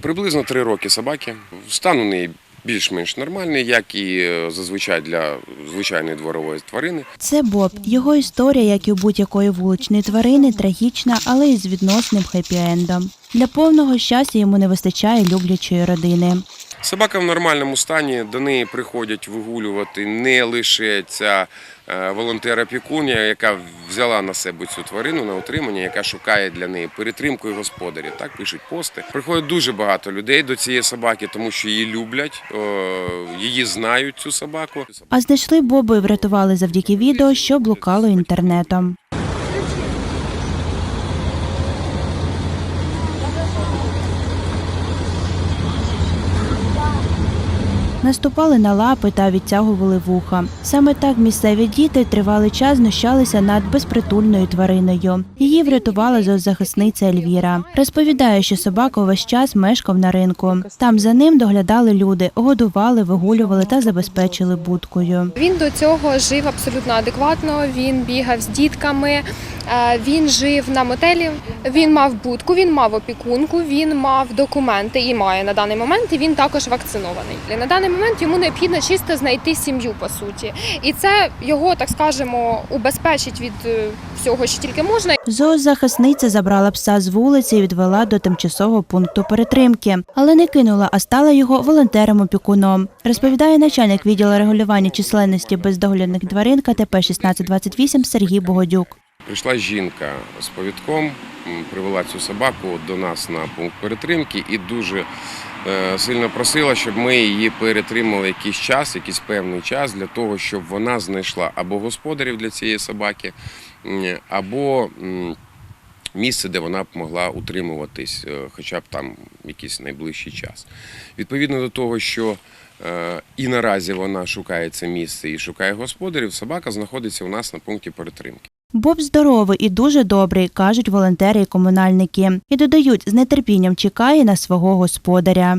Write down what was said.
Приблизно три роки собаки. Стан у неї більш-менш нормальний, як і е, зазвичай для звичайної дворової тварини. Це Боб. Його історія, як і у будь-якої вуличної тварини, трагічна, але із відносним хеппі-ендом. Для повного щастя йому не вистачає люблячої родини. Собака в нормальному стані, до неї приходять вигулювати не лише ця волонтера пікунія, яка взяла на себе цю тварину на утримання, яка шукає для неї перетримку і господарів. Так пишуть пости. Приходить дуже багато людей до цієї собаки, тому що її люблять, її знають цю собаку. А знайшли Боба і врятували завдяки відео, що блукало інтернетом. Наступали на лапи та відтягували вуха. Саме так місцеві діти тривалий час знущалися над безпритульною твариною. Її врятувала зоозахисниця Ельвіра. Розповідає, що собака увесь час мешкав на ринку. Там за ним доглядали люди, годували, вигулювали та забезпечили будкою. Він до цього жив абсолютно адекватно. Він бігав з дітками, він жив на мотелі. Він мав будку, він мав опікунку, він мав документи і має на даний момент. І він також вакцинований. На даний момент йому необхідно чисто знайти сім'ю по суті, і це його так скажемо убезпечить від е, всього, що тільки можна. Зоозахисниця забрала пса з вулиці і відвела до тимчасового пункту перетримки, але не кинула, а стала його волонтером-опікуном. Розповідає начальник відділу регулювання численності бездоглядних тварин КТП 1628 Сергій Богодюк. Прийшла жінка з повідком, привела цю собаку до нас на пункт перетримки і дуже е, сильно просила, щоб ми її перетримали якийсь час, якийсь певний час для того, щоб вона знайшла або господарів для цієї собаки, або місце, де вона б могла утримуватись, е, хоча б там якийсь найближчий час. Відповідно до того, що е, і наразі вона шукає це місце і шукає господарів, собака знаходиться у нас на пункті перетримки. Боб здоровий і дуже добрий, кажуть волонтери і комунальники. І додають, з нетерпінням чекає на свого господаря.